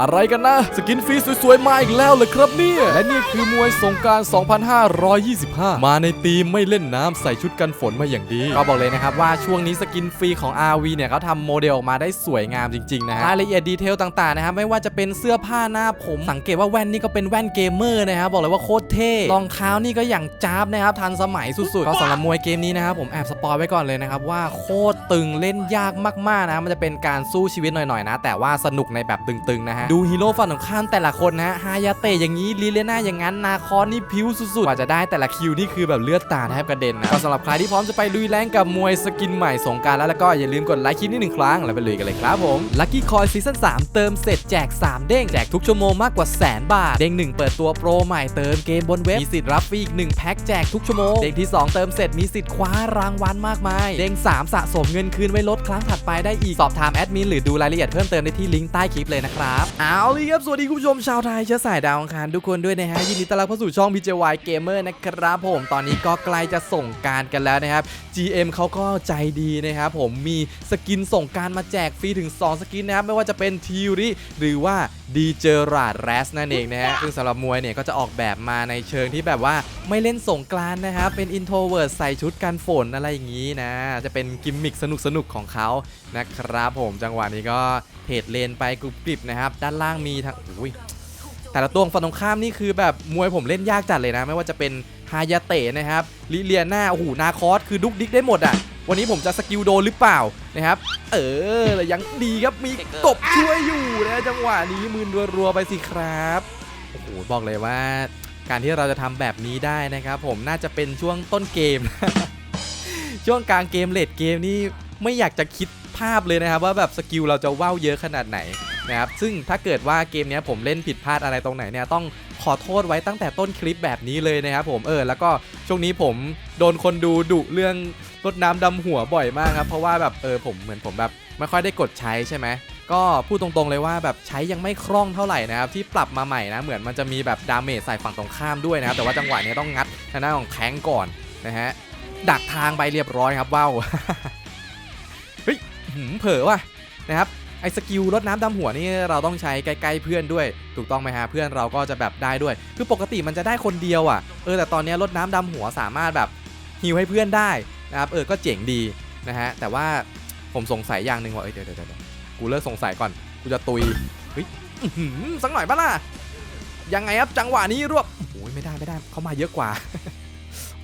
อะไรกันนะ สกินฟรีสวยๆ มาอีกแล้วเลยครับเนี่ย และนี่คือมวยสงการ 2525 มาในทีมไม่เล่นน้ำใส่ชุดกันฝนมาอย่างดี ก็บอกเลยนะครับว่าช่วงนี้สกินฟรีของ RV เนี่ยเขาทำโมเดลออกมาได้สวยงามจริง ๆ นะฮะรายละเอียดดีเทลต่างๆ นะครับ ไม่ว่าจะเป็นเสื้อผ้าหน้าผม สังเกตว่าแว่นนี่ก็เป็นแว่นเกมเมอร์นะครับ บอกเลยว่าโคตรเท่รองเท้านี่ก็อย่างจ้าบนะครับทันสมัยสุดๆก็สำหรับมวยเกมนี้นะครับผมแอบสปอยไว้ก่อนเลยนะครับว่าโคตรตึงเล่นยากมากๆนะมันจะเป็นการสู้ชีวิตหน่อยๆนะแต่ว่าสนุกในแบบตึงๆนะฮะดูฮีโร่ฝั่งตรงข้ามแต่ละคนนะฮะฮายาเตะอย่างนี้ลีเลน่าอย่างนั้นนาคอนนี่พิ้วสุดๆกว่าจะได้แต่ละคิวนี่คือแบบเลือดตาแทบกระเด็นนะก็สำหรับใครที่พร้อมจะไปลุยแรงกับมวยสกินใหม่สงกรารแล้วแล้วก็อย่าลืมกดไลค์คลิปนี้หนึ่งครั้งแล้วไปลุยกันเลยครับผมลัคกี้คอยซีซั่น3เติมเสร็จแจก 3 เด้งแจกทุกชั่วโมงมากกว่าแสนบาทเด้ง1 เปิดตัวโปรใหม่เติมเกมบนเว็บมีสิทธิ์รับฟรีอีก1แพ็คแจกทุกชั่วโมงเด้งที่ 2 เติมเสร็จมีสิทธิ์คว้ารางวัลมากมายเด้ง3 สะสมเงินคืนไว้ลดครั้งถัดไปได้อีกสอบถามแอดมินหรือดูรายละเอียดเพิ่มเติมได้ที่ลิงก์ใต้คลิปเลยนะครับเอาเลยครับ สวัสดีคุณผู้ชมชาวไทยเชื้อสายดาวอังคารทุกคนด้วยนะฮะ ยินดีต้อนรับเข้าสู่ช่อง BJY Gamer นะครับผม ตอนนี้ก็ใกล้จะส่งกรารกันแล้วนะครับ GM เขาก็ใจดีนะครับผมมีสกินส่งกรารมาแจกฟรีถึง 2 สกินนะครับ ไม่ว่าจะเป็นทีริหรือว่าดีเจอราดแรสนั่นเองนะฮะซึ่งสำหรับมวยเนี่ยก็จะออกแบบมาในเชิงที่แบบว่าไม่เล่นสงกรานต์นะครับเป็นอินโทรเวิร์ใส่ชุดกันฝนอะไรอย่างนี้นะจะเป็นกิมมิคสนุกๆของเขา นะครับผมจังหวะนี้ก็เทรดเลนไปกรุบกริบนะครับ ด้านล่างมีทั้งอุ้ยแต่ละตัวฝั่งตรงข้ามนี่คือแบบมวยผมเล่นยากจัดเลยนะ ไม่ว่าจะเป็นฮายาเตะนะครับลิเลียนาโอ้โหนาคอสคือดุกดิกได้หมดอะวันนี้ผมจะสกิลโดนหรือเปล่านะครับ เออแต่ยังดีครับมีกบช่วยอยู่นะจังหวะนี้มืนรัวๆไปสิครับโอ้โหบอกเลยว่า การที่เราจะทำแบบนี้ได้นะครับ ผมน่าจะเป็นช่วงต้นเกม ช่วงกลางเกมเลดเกมนี่ ไม่อยากจะคิดภาพเลยนะครับว่าแบบสกิลเราจะว่าวเยอะขนาดไหนนะครับซึ่งถ้าเกิดว่าเกมนี้ผมเล่นผิดพลาดอะไรตรงไหนเนี่ยต้องขอโทษไว้ตั้งแต่ต้นคลิปแบบนี้เลยนะครับผมเออแล้วก็ช่วงนี้ผมโดนคนดูดุเรื่องรดน้ำดำหัวบ่อยมากครับเพราะว่าแบบเออผมเหมือนผมแบบไม่ค่อยได้กดใช้ใช่ไหมก็พูดตรงๆเลยว่าแบบใช้ยังไม่คล่องเท่าไหร่นะครับที่ปรับมาใหม่นะเหมือนมันจะมีแบบดาเมจใส่ฝั่งตรงข้ามด้วยนะครับแต่ว่าจังหวะนี้ต้องงัดทางด้านของแข้งก่อนนะฮะดักทางไปเรียบร้อยครับว้าว เผลอว่ะนะครับไอ้สกิลรดน้ำดำหัวนี่เราต้องใช้ใกล้ๆเพื่อนด้วย ถูกต้องไหมฮะเพื่อนเราก็จะแบบได้ด้วย คือปกติมันจะได้คนเดียวอะเออแต่ตอนนี้รดน้ำดำหัวสามารถแบบฮิวให้เพื่อนได้นะครับเออก็เจ๋งดีนะฮะแต่ว่าผมสงสัยอย่างหนึ่งว่าเอ้ยเดี๋ยวเดี๋ยวเดี๋ยวกูเลิกสงสัยก่อนกูจะตุยเฮ้ยสักหน่อยปะล่ะยังไงครับจังหวะนี้รวบโอ้ยไม่ได้ไม่ได้เขามาเยอะกว่า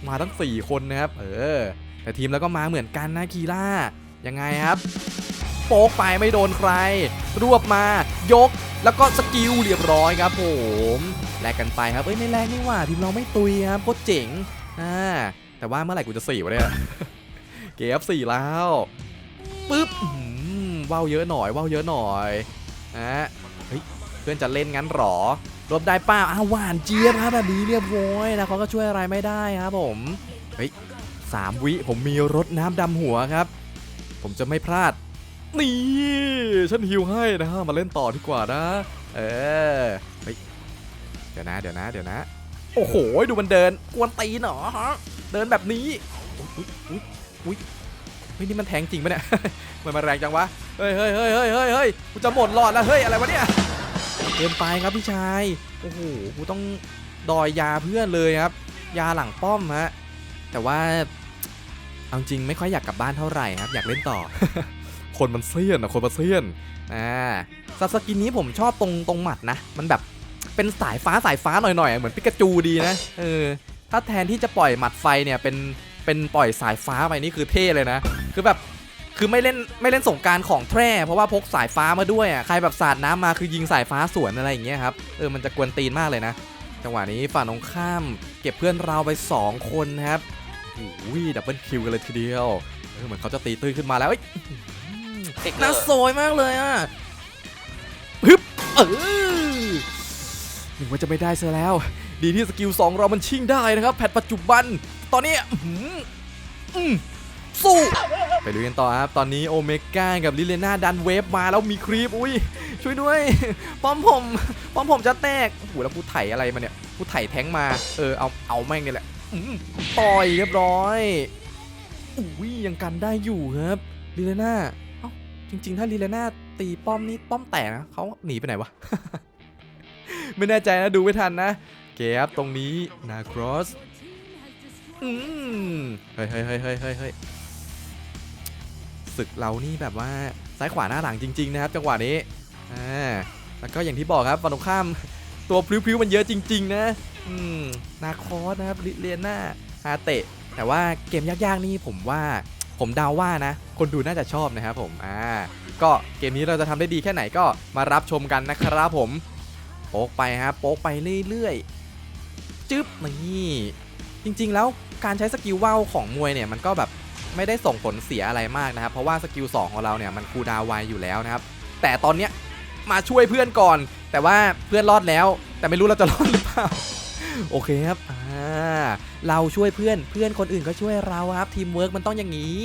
มาทั้งสี่คนนะครับเออแต่ทีมแล้วก็มาเหมือนกันนะคีล่า ยังไงครับโป๊กไปไม่โดนใคร รวบมายกแล้วก็สกิลเรียบร้อยครับผมแลกกันไปครับเอ้ยไม่แลกนี่ว่าทีมเราไม่ตุยครับโคตรเจ๋งอ่าแต่ว่าเมื่อไหร่กูจะสี่วะเนี่ยเกฟสี่แล้วปึ๊บว่าวเยอะหน่อยว่าวเยอะหน่อยนะเฮ้ยเพื่อนจะเล่นงั้นหรอรวบได้ป้าอ้าวหวานเจี๊ยบครับแบบนี้เรียบร้อยนะเขาก็ช่วยอะไรไม่ได้ครับผมเฮ้ยสามวิผมมีรถน้ำดำหัวครับ ผมจะไม่พลาด นี่ฉันฮิวให้นะฮะมาเล่นต่อดีกว่านะ เออเฮ้ยเดี๋ยวนะเดี๋ยวนะเดี๋ยวนะ โอ้โหดูมันเดินกวนตีหรอฮะเดินแบบนี้อุ้ยอุ้ยอุ้ยเฮ้ยนี่มันแทงจริงปะเนี่ยมันมาแรงจังวะเฮ้ยเฮ้ยเฮ้ยเฮ้ยเฮ้ยเฮ้ยกูจะหมดหลอดแล้วเฮ้ยอะไรวะเนี่ยเกินไปครับพี่ชายโอ้โหกูต้องดอยยาเพื่อนเลยครับ ยาหลังป้อมฮะแต่ว่า เอาจริงไม่ค่อยอยากกลับบ้านเท่าไหร่ครับ อยากเล่นต่อ คนมันเซียนอะคนมันเซียนอ่าซับสกินนี้ผมชอบตรงตรงหมัดนะ มันแบบเป็นสายฟ้าสายฟ้าหน่อยๆอะเหมือนปิกาจูดีนะ เออ ถ้าแทนที่จะปล่อยหมัดไฟเนี่ยเป็นเป็นปล่อยสายฟ้าไปนี่คือเท่เลยนะ คือแบบคือไม่เล่นไม่เล่นสงกรารของแทร่เพราะว่าพกสายฟ้ามาด้วยอะใครแบบสาดน้ำมาคือยิงสายฟ้าสวนอะไรอย่างเงี้ยครับเออมันจะกวนตีนมากเลยนะ จังหวะนี้ฝั่งตรงข้าม เก็บเพื่อนเราไปสองคนครับ โอ้ยดับเบิลคิวกันเลยทีเดียวเออเหมือนเขาจะตีตื้นขึ้นมาแล้วเอ้ยเด็กน่าสวยมากเลยอะฮึบเออนึกว่าจะไม่ได้ซะแล้ว ดีที่สกิล2เรามันชิ่งได้นะครับ แพทปัจจุบัน ตอนนี้อื้อหืออืมสู้ ไปดูกันต่อครับ ตอนนี้โอเมก้ากับลิเลน่าดันเวฟมาแล้วมีครีป อุ้ย ช่วยด้วย ป้อมผม ป้อมผมจะแตกโอ้โหแล้วกูไถอะไรมาเนี่ย กูไถแท้งมา เออ เอา เอาแม่งนี่แหละอืม ต่อยเรียบร้อยอุ้ยยังกันได้อยู่ครับลิเลน่าเอ้าจริง ๆ ถ้าลิเลน่าตีป้อมนี่ป้อมแตกนะเขาหนีไปไหนวะ ไม่แน่ใจนะดูไม่ทันนะเคครับตรงนี้นาครอสอืมเฮ้ยเฮ้ยเฮ้ยเฮ้ยเฮ้ยเฮ้ยศึกเรานี่แบบว่าซ้ายขวาหน้าหลังจริง ๆ นะครับ จังหวะนี้อ่าแล้วก็อย่างที่บอกครับฝั่งตรงข้ามตัวพลิ้วๆมันเยอะจริง ๆ นะ อืมนาคอสนะครับลิเลียนาฮาเตะ แต่ว่าเกมยากๆนี่ผมว่าผมเดาว่านะ คนดูน่าจะชอบนะครับผม อ่า ก็เกมนี้เราจะทำได้ดีแค่ไหนก็มารับชมกันนะครับผม โป๊กไปครับโป๊กไปเรื่อยๆ จึ๊บนี่ จริงๆแล้วการใช้สกิลว่าวของมวยเนี่ยมันก็แบบไม่ได้ส่งผลเสียอะไรมากนะครับ เพราะว่าสกิล2ของเราเนี่ยมันคูดาวไวอยู่แล้วนะครับ แต่ตอนเนี้ยมาช่วยเพื่อนก่อน แต่ว่าเพื่อนรอดแล้ว แต่ไม่รู้เราจะรอดหรือเปล่า โอเคครับอ่าเราช่วยเพื่อนเพื่อนคนอื่นก็ช่วยเราครับทีมเวิร์กมันต้องอย่างนี้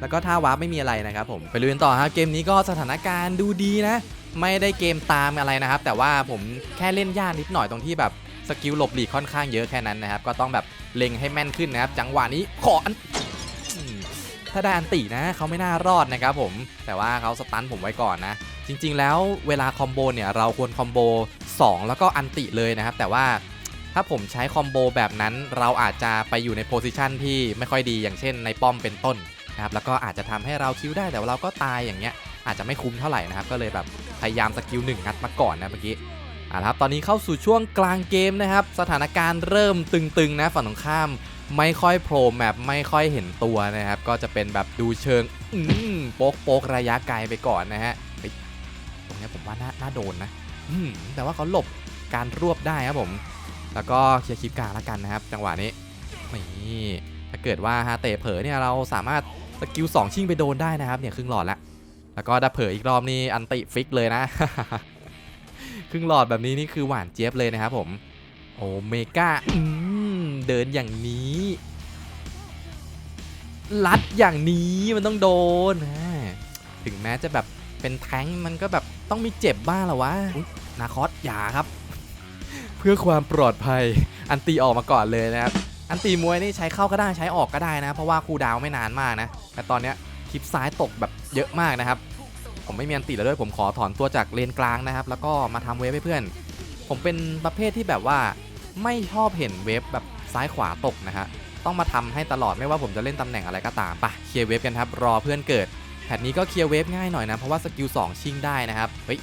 แล้วก็ท่าวาร์ปไม่มีอะไรนะครับผมไปลุยกันต่อครับเกมนี้ก็สถานการณ์ดูดีนะ ไม่ได้เกมตามอะไรนะครับ แต่ว่าผมแค่เล่นยากนิดหน่อยตรงที่แบบสกิลหลบหลีกค่อนข้างเยอะแค่นั้นนะครับ ก็ต้องแบบเล็งให้แม่นขึ้นนะครับ จังหวะนี้ขออันถ้าได้อันตินะเขาไม่น่ารอดนะครับผม แต่ว่าเขาสตันผมไว้ก่อนนะ จริง ๆ แล้วเวลาคอมโบเนี่ยเราควรคอมโบ2 แล้วก็อันติเลยนะครับ แต่ว่า ถ้าผมใช้คอมโบแบบนั้น เราอาจจะไปอยู่ในโพซิชันที่ไม่ค่อยดีอย่างเช่นในป้อมเป็นต้นนะครับแล้วก็อาจจะทำให้เราคิวได้แต่ว่าเราก็ตายอย่างเงี้ยอาจจะไม่คุ้มเท่าไหร่นะครับก็เลยแบบพยายามสกิลหนึ่งงัดมาก่อนนะเมื่อกี้อะครับตอนนี้เข้าสู่ช่วงกลางเกมนะครับ สถานการณ์เริ่มตึงๆนะฝั่งตรงข้าม ไม่ค่อยโผล่แมปไม่ค่อยเห็นตัวนะครับ ก็จะเป็นแบบดูเชิงอืมโป๊กโป๊กระยะไกลไปก่อนนะฮะตรงเนี้ยผมว่าน่านาโดนนะอืมแต่ว่าเขาหลบการรวบได้ครับผม แล้วก็เคลียร์คลิปกลางแล้วกันนะครับ จังหวะนี้นี่ถ้าเกิดว่าฮาเตะเผลอเนี่ยเราสามารถสกิล2ชิ่งไปโดนได้นะครับเนี่ยครึ่งหลอดแล้วแล้วก็ดับเผยอีกรอบนี่อันติฟิกเลยนะ ครึ่งหลอดแบบนี้นี่คือหวานเจี๊ยบเลยนะครับผมโอเมก้าเดินอย่างนี้ลัดอย่างนี้มันต้องโดนถึงแม้จะแบบเป็นแท้งมันก็แบบต้องมีเจ็บบ้างหละวะนาคอสอย่าครับ เพื่อความปลอดภัยอันตีออกมาก่อนเลยนะครับอันตีมวยนี่ใช้เข้าก็ได้ใช้ออกก็ได้นะ เพราะว่าคูดาวไม่นานมากนะ แต่ตอนเนี้ยคลิปซ้ายตกแบบเยอะมากนะครับ ผมไม่มีอันติแล้วด้วยผมขอถอนตัวจากเลนกลางนะครับ แล้วก็มาทำเวฟให้เพื่อน ผมเป็นประเภทที่แบบว่าไม่ชอบเห็นเวฟแบบซ้ายขวาตกนะฮะต้องมาทำให้ตลอดไม่ว่าผมจะเล่นตำแหน่งอะไรก็ตามปะเคลียร์เวฟกันครับรอเพื่อนเกิดแพทนี้ก็เคลียร์เวฟง่ายหน่อยนะเพราะว่าสกิล2ชิงได้นะครับเฮ้ย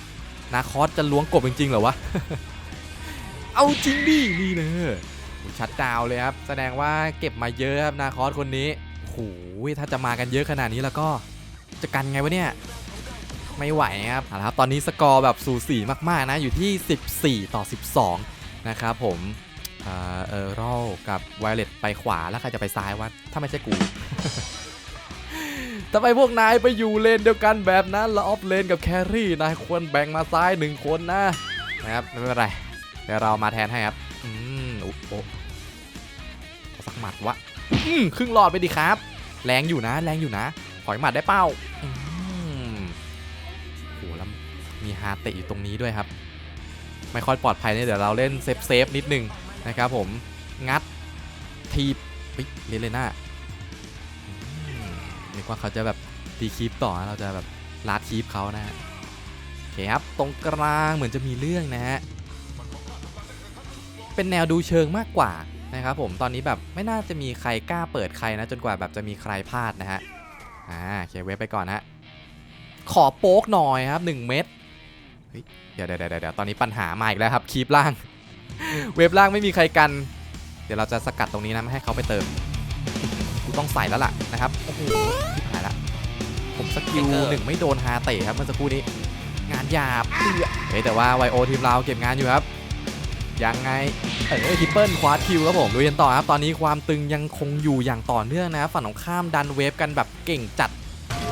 นาคอสจะล้วงกบจริงๆเหรอวะ เอาจริงดินี่เนะชัดดาวเลยครับ แสดงว่าเก็บมาเยอะครับนาคอสคนนี้โหถ้าจะมากันเยอะขนาดนี้แล้วก็จะกันไงวะเนี่ย ไม่ไหวครับเอาละครับ ตอนนี้สกอร์แบบสูสีมากๆนะ อยู่ที่ 14 ต่อ 12 นะครับผมเอ่อเออรอลกับไวเลตไปขวาแล้วใครจะไปซ้ายวะถ้าไม่ใช่กูทำไมพวกนายไปอยู่เลนเดียวกันแบบนั้นล้ออฟเลนกับแครี่นายควรแบ่งมาซ้ายหนึ่งคนนะนะครับไม่เป็นไร เดี๋ยวเรามาแทนให้ครับอืมโอ้โหสักหมัดวะอืมครึ่งหลอดไปดิครับ แรงอยู่นะ แรงอยู่นะถอยหมัดได้เป้าอืมโหแล้วมีฮาเตะอยู่ตรงนี้ด้วยครับ ไม่ค่อยปลอดภัยเนี่ยเดี๋ยวเราเล่นเซฟเซฟๆนิดนึงนะครับผมงัดทีบเฮ้ยเลเลยน้านึกว่าเขาจะแบบตีคีปต่อเราจะแบบลาดคีปเขานะฮะโอเคครับ ตรงกลางเหมือนจะมีเรื่องนะฮะ เป็นแนวดูเชิงมากกว่านะครับผมตอนนี้แบบไม่น่าจะมีใครกล้าเปิดใครนะจนกว่าแบบจะมีใครพลาดนะฮะอ่าเคลียร์เว็บไปก่อนฮะขอโป๊กหน่อยครับ 1 เม็ดเฮ้ยเดี๋ยวเดี๋ยวเดี๋ยวเดี๋ยวตอนนี้ปัญหามาอีกแล้วครับคีปล่าง เว็บล่างไม่มีใครกัน เดี๋ยวเราจะสกัดตรงนี้นะไม่ให้เขาไปเติมกูต้องใส่แล้วล่ะนะครับโอ้โหชิบหายละผมสกิลหนึ่งไม่โดนฮาเตะครับเมื่อสักครู่นี้ งานหยาบเอื้อเฮ้ยแต่ว่าไวโอทีมเราเก็บงานอยู่ครับ ยังไงเออทิปเปิลคว้าคิวครับผมลุยกันต่อครับตอนนี้ความตึงยังคงอยู่อย่างต่อเนื่องนะครับฝั่งของข้ามดันเวฟกันแบบเก่งจัด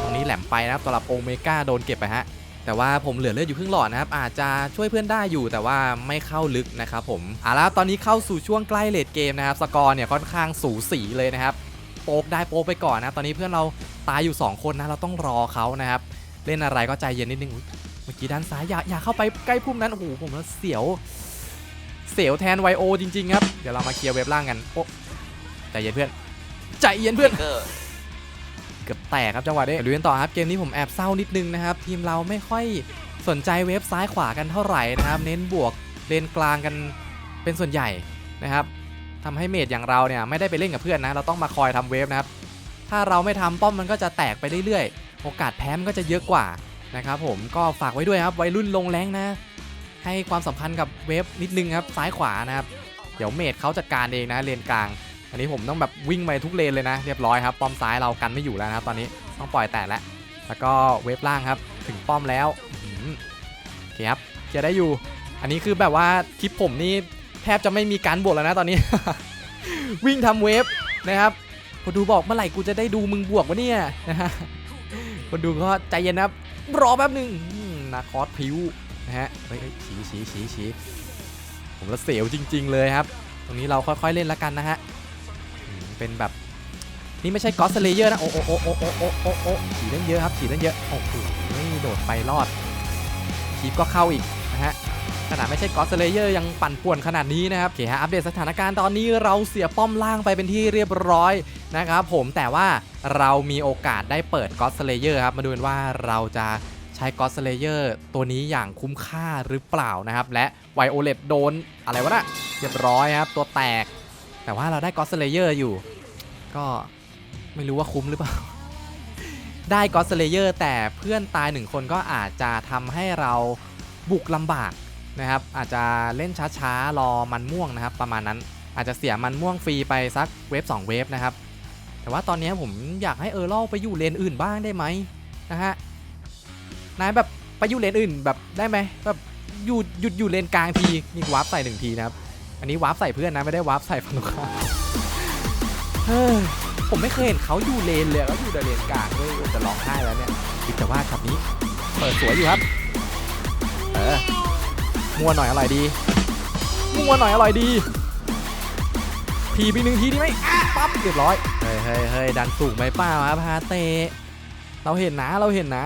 ตรงนี้แหลมไปนะครับสำหรับโอเมก้าโดนเก็บไปฮะแต่ว่าผมเหลือเลือดอยู่ครึ่งหลอดนะครับ อาจจะช่วยเพื่อนได้อยู่แต่ว่าไม่เข้าลึกนะครับผมเอาละตอนนี้เข้าสู่ช่วงใกล้เลดเกมนะครับ สกอร์เนี่ยค่อนข้างสูสีเลยนะครับ โป๊กได้โป๊กไปก่อนนะตอนนี้เพื่อนเราตายอยู่ 2 คนนะ เราต้องรอเขานะครับ เล่นอะไรก็ใจเย็นนิดนึง เมื่อกี้ด้านซ้ายอย่าอย่าเข้าไปใกล้พุ่มนั้น โอ้โหผมแล้วเสียว เสียวแทนไวโอจริงๆครับ เดี๋ยวเรามาเคลียร์เว็บล่างกัน โอ้ใจเย็นเพื่อน ใจเย็นเพื่อน เกอร์เกือบแตกครับจังหวะนี้ไปดูกันต่อครับ เกมนี้ผมแอบเศร้านิดนึงนะครับ ทีมเราไม่ค่อยสนใจเวฟซ้ายขวากันเท่าไหร่นะครับ เน้นบวกเลนกลางกันเป็นส่วนใหญ่นะครับทำให้เมดอย่างเราเนี่ยไม่ได้ไปเล่นกับเพื่อนนะ เราต้องมาคอยทำเวฟนะครับ ถ้าเราไม่ทำป้อมมันก็จะแตกไปเรื่อยๆ โอกาสแพ้มันก็จะเยอะกว่านะครับผมก็ฝากไว้ด้วยครับวัยรุ่นลงแรงนะ ให้ความสำคัญกับเวฟนิดนึงครับซ้ายขวานะครับ เดี๋ยวเมดเขาจัดการเองนะเลนกลาง อันนี้ผมต้องแบบวิ่งไปทุกเลนเลยนะ เรียบร้อยครับป้อมซ้ายเรากันไม่อยู่แล้วนะครับตอนนี้ต้องปล่อยแตะแล้วแล้วก็เวฟล่างครับถึงป้อมแล้วโอเคครับจะได้อยู่ อันนี้คือแบบว่าคลิปผมนี่แทบจะไม่มีการบวกแล้วนะตอนนี้ วิ่งทำเวฟนะครับคนดูบอกเมื่อไหร่กูจะได้ดูมึงบวกวะเนี่ยนะฮะคนดูก็ใจเย็นนะครับรอแป๊บหนึ่งนาคอสพิว นะฮะเฮ้ยเฮ้ยชี้ชี้ชี้ชี้ผมละเสียวจริง ๆ เลยครับ ตรงนี้เราค่อยๆเล่นล้วกันนะฮะเป็นแบบนี่ไม่ใช่กอสเลเยอร์นะโอ้โอ้โอ้โอ้โอ้โอ้โอ้โอ้ฉีดเล่นเยอะครับฉีดเล่นเยอะโอ้โหโดดไปรอดคีบก็เข้าอีกนะฮะขนาดไม่ใช่กอสเลเยอร์ยังปั่นป่วนขนาดนี้นะครับโอเคฮะอัปเดตสถานการณ์ตอนนี้เราเสียป้อมล่างไปเป็นที่เรียบร้อยนะครับผมแต่ว่าเรามีโอกาสได้เปิดกอสเลเยอร์ครับมาดูกันว่าเราจะ ใช้กอสเลเยอร์ตัวนี้อย่างคุ้มค่าหรือเปล่านะครับ และไวโอเลตโดนอะไรวะน่ะเรียบร้อยครับ ตัวแตก แต่ว่าเราได้กอสเลเยอร์อยู่ ก็ไม่รู้ว่าคุ้มหรือเปล่า ได้กอสเลเยอร์แต่เพื่อนตายหนึ่งคนก็อาจจะทำให้เราบุกลำบากนะครับ อาจจะเล่นช้าๆรอมันม่วงนะครับ ประมาณนั้นอาจจะเสียมันม่วงฟรีไปสักเวฟ2เวฟนะครับ แต่ว่าตอนนี้ผมอยากให้เออร์ลไปอยู่เลนอื่นบ้างได้ไหมนะฮะ นายแบบไปอยู่เลนอื่นแบบได้ไหมแบบอยู่หยุดอยู่เลนกลางทีนี่วาร์ปใส่หนึ่งทีนะครับอันนี้วาร์ปใส่เพื่อนนะไม่ได้วาร์ปใส่ฝั่งตรงข้ามเฮ้ยผมไม่เคยเห็นเขาอยู่เลนเลยเขาอยู่แต่เลนกลางด้วยจะร้องไห้แล้วเนี่ยคิดแต่ว่าช็อตนี้เปิดสวยอยู่ครับเออมัวหน่อยอร่อยดีมัวหน่อยอร่อยดีทีไปหนึ่งทีดีไหมปั๊บเรียบร้อยเฮ้ยเฮ้ยเฮ้ยดันสูงไปเปล่าครับฮาเต เราเห็นนะเราเห็นนะ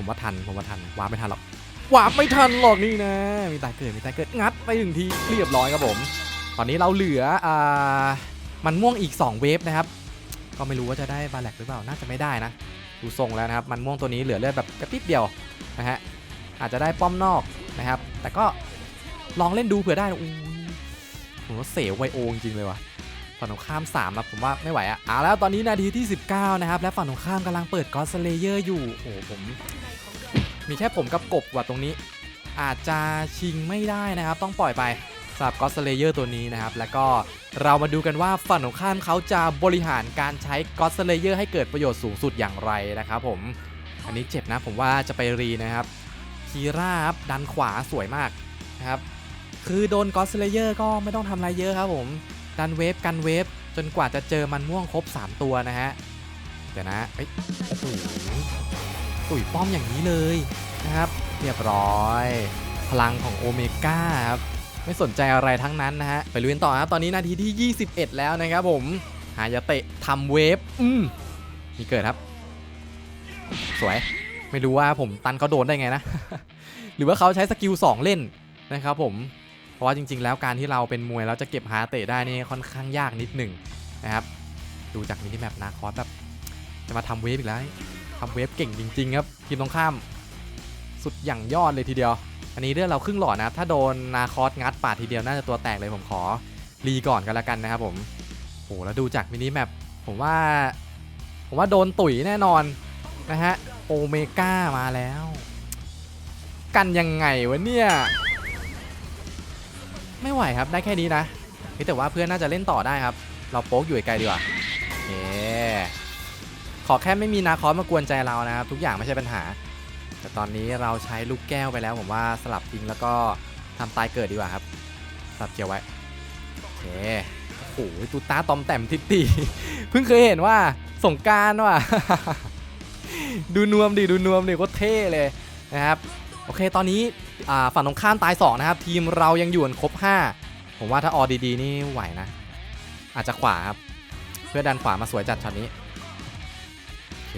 ผมว่าทัน ผมว่าทันวาร์ปไม่ทันหรอกวาร์ปไม่ทันหรอกนี่นะ มีตายเกิด มีตายเกิด งัดไปถึงที เรียบร้อยครับผม ตอนนี้เราเหลือ อ่า มันม่วงอีก 2 เวฟนะครับ ก็ไม่รู้ว่าจะได้บาแลกหรือเปล่า น่าจะไม่ได้นะ ดูทรงแล้วนะครับ มันม่วงตัวนี้เหลือเลือดแบบกระปิบเดียวนะฮะ อาจจะได้ป้อมนอกนะครับ แต่ก็ลองเล่นดูเผื่อได้นะอู้ยผมว่าเสียวไวโอจริงเลยว่ะฝั่งตรงข้าม3นะผมว่าไม่ไหวอะอะแล้วตอนนี้นาทีที่ 19 นะครับ และฝั่งตรงข้ามกำลังเปิดกอสเลเยอร์อยู่ โอ้โหผม มีแค่ผมกับกบว่ะตรงนี้ อาจจะชิงไม่ได้นะครับ ต้องปล่อยไปสำหรับกอสเลเยอร์ตัวนี้นะครับ แล้วก็เรามาดูกันว่าฝั่งของข้ามเขาจะบริหารการใช้กอสเลเยอร์ให้เกิดประโยชน์สูงสุดอย่างไรนะครับผม อันนี้เจ็บนะผมว่าจะไปรีนะครับคีราบดันขวาสวยมากนะครับคือโดนกอสเลเยอร์ก็ไม่ต้องทำอะไรเยอะครับผมดันเวฟกันเวฟจนกว่าจะเจอมันม่วงครบ 3 ตัวนะฮะเดี๋ยวนะเอ้ยโอ้โห ตุ๋ยป้อมอย่างนี้เลยนะครับ เรียบร้อย พลังของโอเมก้าครับไม่สนใจอะไรทั้งนั้นนะฮะ ไปลุยกันต่อครับตอนนี้นาทีที่ 21 แล้วนะครับผม หายาเตะทำเวฟอืมมีเกิดครับ สวย ไม่รู้ว่าผมตันเขาโดนได้ไงนะ หรือว่าเขาใช้สกิล 2 เล่นนะครับผม เพราะว่าจริง ๆ แล้วการที่เราเป็นมวยแล้วจะเก็บฮาเตะได้นี่ค่อนข้างยากนิดหนึ่งนะครับ ดูจากมินิแมปนาคอสแบบจะมาทำเวฟอีกแล้ว ทำเวฟเก่งจริงๆครับทีมตรงข้าม สุดอย่างยอดเลยทีเดียว อันนี้เลือดเราครึ่งหลอดนะ ถ้าโดนนาคอสงัดปาดทีเดียวน่าจะตัวแตกเลยผมขอรีก่อนกันละกันนะครับผมโหแล้วดูจากมินิแมปผมว่า ผมว่าโดนตุ๋ยแน่นอนนะฮะโอเมก้ามาแล้ว กันยังไงวะเนี่ย ไม่ไหวครับได้แค่นี้นะแต่ว่าเพื่อนน่าจะเล่นต่อได้ครับ เราโป๊กอยู่ไกลดีกว่า อแค่ไม่มีนาคอสมากวนใจเรานะครับ ทุกอย่างไม่ใช่ปัญหา แต่ตอนนี้เราใช้ลูกแก้วไปแล้ว ผมว่าสลับทิ้งแล้วก็ทำตายเกิดดีกว่าครับสลับเกียวไว้โอเคโอ้โหตูตาตอมแต้มทิตตีเพิ่งเคยเห็นว่าสงการว่ะดูนวมดิดูนวมดิโคตเท่เลยนะครับโอเคตอนนี้ฝั่งตรงข้ามตาย 2 นะครับ ทีมเรายังอยู่กันครบ 5 ผมว่าถ้าออดีๆนี่ไหวนะ อาจจะขวาครับ เพื่อดันขวามาสวยจัดช็อตนี้ เค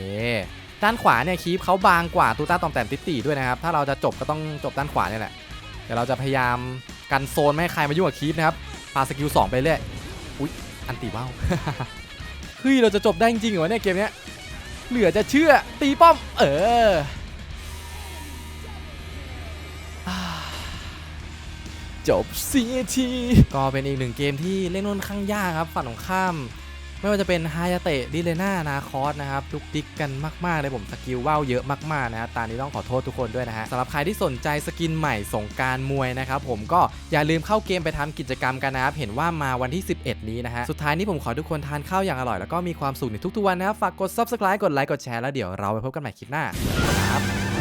ด้านขวาเนี่ยคีปเขาบางกว่าตูต้าตอมแต้มติตตีด้วยนะครับ ถ้าเราจะจบก็ต้องจบด้านขวาเนี่ยแหละ เดี๋ยวเราจะพยายามกันโซนไม่ให้ใครมายุ่งกับคีปนะครับ ปาสกิล2ไปเรื่อย อุ๊ย อันติว่าว เฮ้ย เราจะจบได้จริงเหรอเนี่ยเกมเนี้ย เหลือจะเชื่อ ตีป้อม เออจบเสีทีก็เป็นอีกหนึ่งเกมที่เล่นค่นข้างยากครับ ฝั่งของข้าม ไม่ว่าจะเป็นฮายาเตะดิเลนานาคอสนะครับทุกดิกกันมากๆเลยผมสกิลว่าวเยอะมากๆนะครับตอนนี้ต้องขอโทษทุกคนด้วยนะฮะสำหรับใครที่สนใจสกินใหม่สงการมวยนะครับผมก็อย่าลืมเข้าเกมไปทำกิจกรรมกันนะครับเห็นว่ามาวันที่ 11 นี้นะฮะสุดท้ายนี้ผมขอทุกคนทานข้าวอย่างอร่อยแล้วก็มีความสุขในทุกๆวันนะครับฝากกด subscribe กดไลค์กดแชร์แล้วเดี๋ยวเราไปพบกันใหม่คลิปหน้าครับ